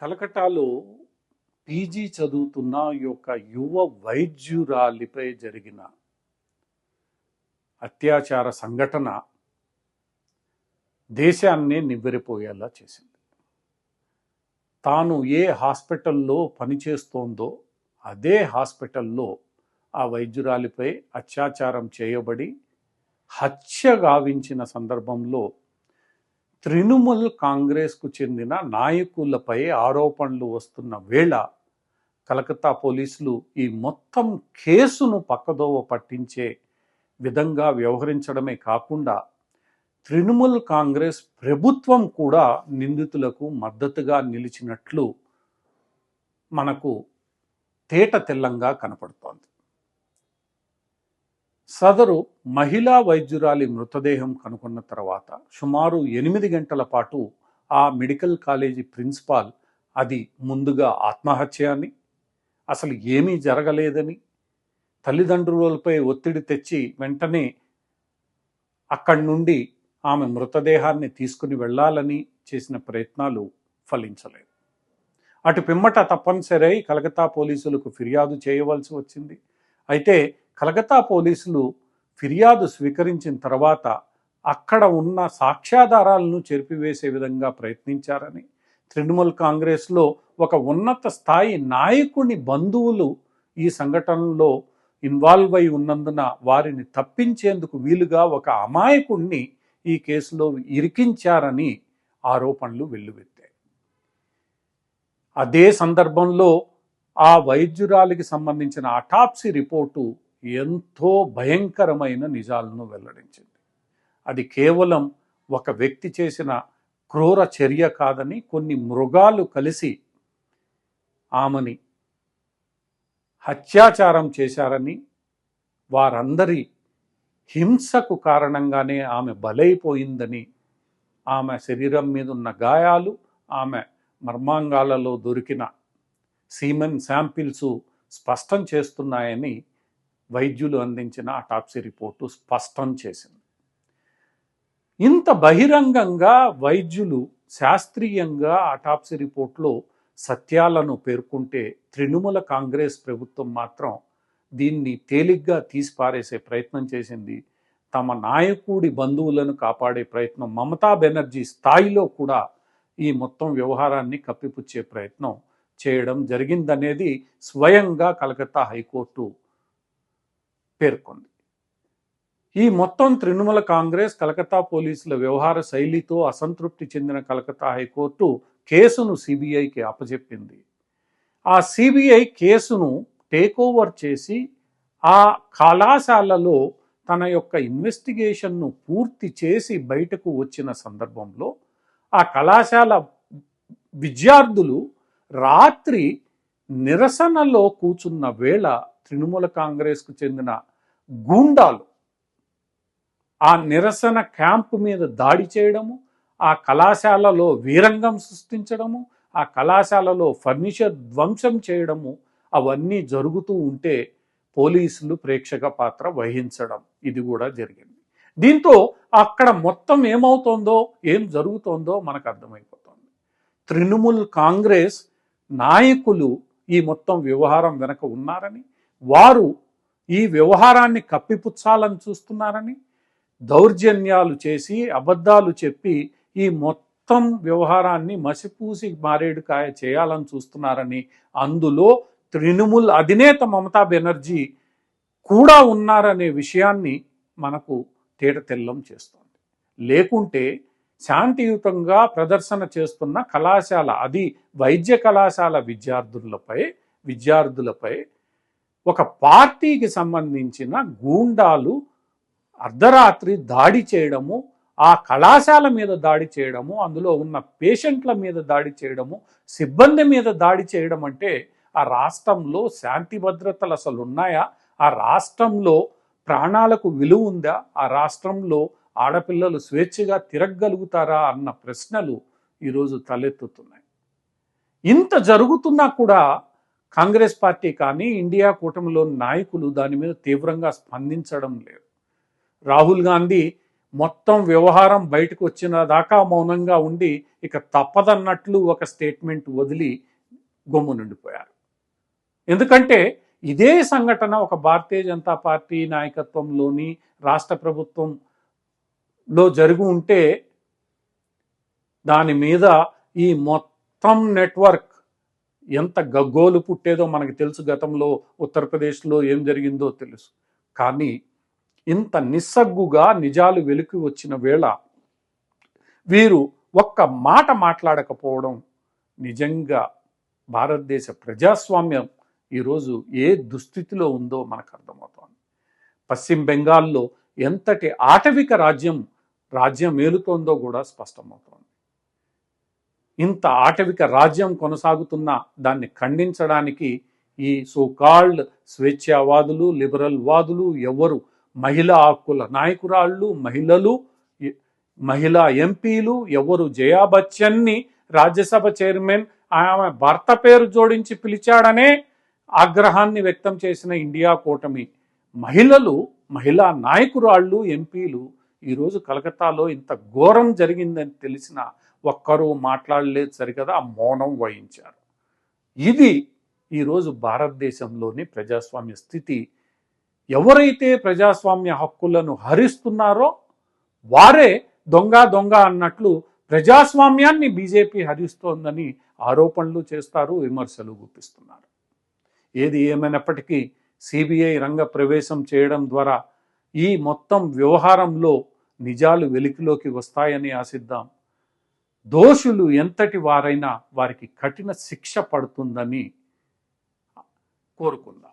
కలకటాలో PG చదువుతున్న యొక్క యువ వైద్యురాలిపై జరిగిన అత్యాచార సంఘటన దేశాన్నే నివ్వెరిపోయేలా చేసింది. తాను ఏ హాస్పిటల్లో పనిచేస్తోందో అదే హాస్పిటల్లో ఆ వైద్యురాలిపై అత్యాచారం చేయబడి హత్య గావించిన సందర్భంలో తృణమూల్ కాంగ్రెస్కు చెందిన నాయకులపై ఆరోపణలు వస్తున్న వేళ కలకత్తా పోలీసులు ఈ మొత్తం కేసును పక్కదోవ పట్టించే విధంగా వ్యవహరించడమే కాకుండా తృణమూల్ కాంగ్రెస్ ప్రభుత్వం కూడా నిందితులకు మద్దతుగా నిలిచినట్లు మనకు తేట తెల్లంగా కనపడుతోంది. సదరు మహిళా వైద్యురాలి మృతదేహం కనుగొన్న తర్వాత సుమారు ఎనిమిది గంటల పాటు ఆ మెడికల్ కాలేజీ ప్రిన్సిపాల్ అది ముందుగా ఆత్మహత్య అని అసలు ఏమీ జరగలేదని తల్లిదండ్రులపై ఒత్తిడి తెచ్చి వెంటనే అక్కడి నుండి ఆమె మృతదేహాన్ని తీసుకుని వెళ్ళాలని చేసిన ప్రయత్నాలు ఫలించలేదు. అటు పిమ్మట తప్పనిసరి కలకత్తా పోలీసులకు ఫిర్యాదు చేయవలసి వచ్చింది. అయితే కలకత్తా పోలీసులు ఫిర్యాదు స్వీకరించిన తర్వాత అక్కడ ఉన్న సాక్ష్యాధారాలను చెరిపివేసే విధంగా ప్రయత్నించారని తృణమూల్ కాంగ్రెస్లో ఒక ఉన్నత స్థాయి నాయకుని బంధువులు ఈ సంఘటనలో ఇన్వాల్వ్ అయి ఉన్నందున వారిని తప్పించేందుకు వీలుగా ఒక అమాయకుణ్ణి ఈ కేసులో ఇరికించారని ఆరోపణలు వెల్లువెత్తాయి. అదే సందర్భంలో ఆ వైద్యురాలికి సంబంధించిన అటాప్సీ రిపోర్టు ఎంతో భయంకరమైన నిజాలను వెల్లడించింది. అది కేవలం ఒక వ్యక్తి చేసిన క్రూర చర్య కాదని కొన్ని మృగాలు కలిసి ఆమెని హత్యాచారం చేశారని వారందరి హింసకు కారణంగానే ఆమె బలైపోయిందని ఆమె శరీరం మీద ఉన్న గాయాలు ఆమె మర్మాంగాలలో దొరికిన సీమెన్ శాంపిల్స్ స్పష్టం చేస్తున్నాయని వైద్యులు అందించిన అటాప్సీ రిపోర్టు స్పష్టం చేసింది. ఇంత బహిరంగంగా వైద్యులు శాస్త్రీయంగా అటాప్సీ రిపోర్ట్లో సత్యాలను పేర్కొంటే తృణమూల కాంగ్రెస్ ప్రభుత్వం మాత్రం దీన్ని తేలిగ్గా తీసిపారేసే ప్రయత్నం చేసింది. తమ నాయకుడి బంధువులను కాపాడే ప్రయత్నం మమతా బెనర్జీ స్థాయిలో కూడా ఈ మొత్తం వ్యవహారాన్ని కప్పిపుచ్చే ప్రయత్నం చేయడం జరిగిందనేది స్వయంగా కలకత్తా హైకోర్టు పేర్కొంది. ఈ మొత్తం తృణమూల కాంగ్రెస్ కలకత్తా పోలీసుల వ్యవహార శైలితో అసంతృప్తి చెందిన కలకత్తా హైకోర్టు కేసును సిబిఐకి అప్పచెప్పింది ఆ సిబిఐ కేసును టేక్ ఓవర్ చేసి ఆ కళాశాలలో తన యొక్క ఇన్వెస్టిగేషన్ను పూర్తి చేసి బయటకు వచ్చిన సందర్భంలో ఆ కళాశాల విద్యార్థులు రాత్రి నిరసనలో కూర్చున్న వేళ తృణమూల కాంగ్రెస్కు చెందిన గూండాలు. ఆ నిరసన క్యాంపు మీద దాడి చేయడము ఆ కళాశాలలో వీరంగం సృష్టించడము ఆ కళాశాలలో ఫర్నిచర్ ధ్వంసం చేయడము అవన్నీ జరుగుతూ ఉంటే పోలీసులు ప్రేక్షక పాత్ర వహించడం ఇది కూడా జరిగింది. దీంతో అక్కడ మొత్తం ఏమవుతోందో ఏం జరుగుతోందో మనకు అర్థమైపోతుంది. తృణమూల్ కాంగ్రెస్ నాయకులు ఈ మొత్తం వ్యవహారం వెనక ఉన్నారని వారు ఈ వ్యవహారాన్ని కప్పిపుచ్చాలని చూస్తున్నారని దౌర్జన్యాలు చేసి అబద్ధాలు చెప్పి ఈ మొత్తం వ్యవహారాన్ని మసిపూసి మారేడుకాయ చేయాలని చూస్తున్నారని అందులో తృణమూల్ అధినేత మమతా బెనర్జీ కూడా ఉన్నారనే విషయాన్ని మనకు తేట తెల్లం చేస్తోంది. లేకుంటే శాంతియుతంగా ప్రదర్శన చేస్తున్న కళాశాల అది వైద్య కళాశాల విద్యార్థులపై విద్యార్థులపై ఒక పార్టీకి సంబంధించిన గూండాలు అర్ధరాత్రి దాడి చేయడము ఆ కళాశాల మీద దాడి చేయడము అందులో ఉన్న పేషెంట్ల మీద దాడి చేయడము సిబ్బంది మీద దాడి చేయడం అంటే ఆ రాష్ట్రంలో శాంతి భద్రతలు అసలు ఉన్నాయా? ఆ రాష్ట్రంలో ప్రాణాలకు విలువ ఉందా? ఆ రాష్ట్రంలో ఆడపిల్లలు స్వేచ్ఛగా తిరగగలుగుతారా అన్న ప్రశ్నలు ఈరోజు తలెత్తుతున్నాయి. ఇంత జరుగుతున్నా కూడా కాంగ్రెస్ పార్టీ కానీ ఇండియా కూటమిలోని నాయకులు దాని మీద తీవ్రంగా స్పందించడం లేదు. రాహుల్ గాంధీ మొత్తం వ్యవహారం బయటకు వచ్చిన దాకా మౌనంగా ఉండి ఇక తప్పదన్నట్లు ఒక స్టేట్మెంట్ వదిలి గొమ్ము నిండిపోయారు. ఎందుకంటే ఇదే సంఘటన ఒక భారతీయ జనతా పార్టీ నాయకత్వంలోని రాష్ట్ర ప్రభుత్వంలో జరుగు ఉంటే దాని మీద ఈ మొత్తం నెట్వర్క్ ఎంత గగ్గోలు పుట్టేదో మనకు తెలుసు గతంలో ఉత్తరప్రదేశ్లో ఏం జరిగిందో తెలుసు. కానీ ఇంత నిస్సగ్గుగా నిజాలు వెలికి వచ్చిన వేళ వీరు ఒక్క మాట మాట్లాడకపోవడం నిజంగా భారతదేశ ప్రజాస్వామ్యం ఈరోజు ఏ దుస్థితిలో ఉందో మనకు అర్థమవుతోంది. పశ్చిమ బెంగాల్లో ఎంతటి ఆటవిక రాజ్యం రాజ్యం మేలుతోందో కూడా స్పష్టమవుతోంది. ఇంత ఆటవిక రాజ్యం కొనసాగుతున్న దాన్ని ఖండించడానికి ఈ సోకాల్డ్ స్వేచ్ఛావాదులు లిబరల్ వాదులు ఎవరు? మహిళా హక్కుల నాయకురాళ్ళు మహిళలు మహిళా ఎంపీలు ఎవరు? జయా బచ్చన్ని రాజ్యసభ చైర్మన్ ఆమె భర్త పేరు జోడించి పిలిచాడనే ఆగ్రహాన్ని వ్యక్తం చేసిన ఇండియా కూటమి. మహిళలు మహిళా నాయకురాళ్ళు ఎంపీలు ఈరోజు కలకత్తాలో ఇంత ఘోరం జరిగిందని తెలిసిన ఒక్కరూ మాట్లాడలేదు సరికదా మౌనం వహించారు. ఇది ఈరోజు భారతదేశంలోని ప్రజాస్వామ్య స్థితి. ఎవరైతే ప్రజాస్వామ్య హక్కులను హరిస్తున్నారో వారే దొంగ దొంగ అన్నట్లు ప్రజాస్వామ్యాన్ని బీజేపీ హరిస్తోందని ఆరోపణలు చేస్తారు విమర్శలు గుప్పిస్తున్నారు. ఏది ఏమైనప్పటికీ సిబిఐ రంగ ప్రవేశం చేయడం ద్వారా ఈ మొత్తం వ్యవహారంలో నిజాలు వెలికిలోకి వస్తాయని ఆశిద్దాం. దోషులు ఎంతటి వారైనా వారికి కఠిన శిక్ష పడుతుందని కోరుకుందాం.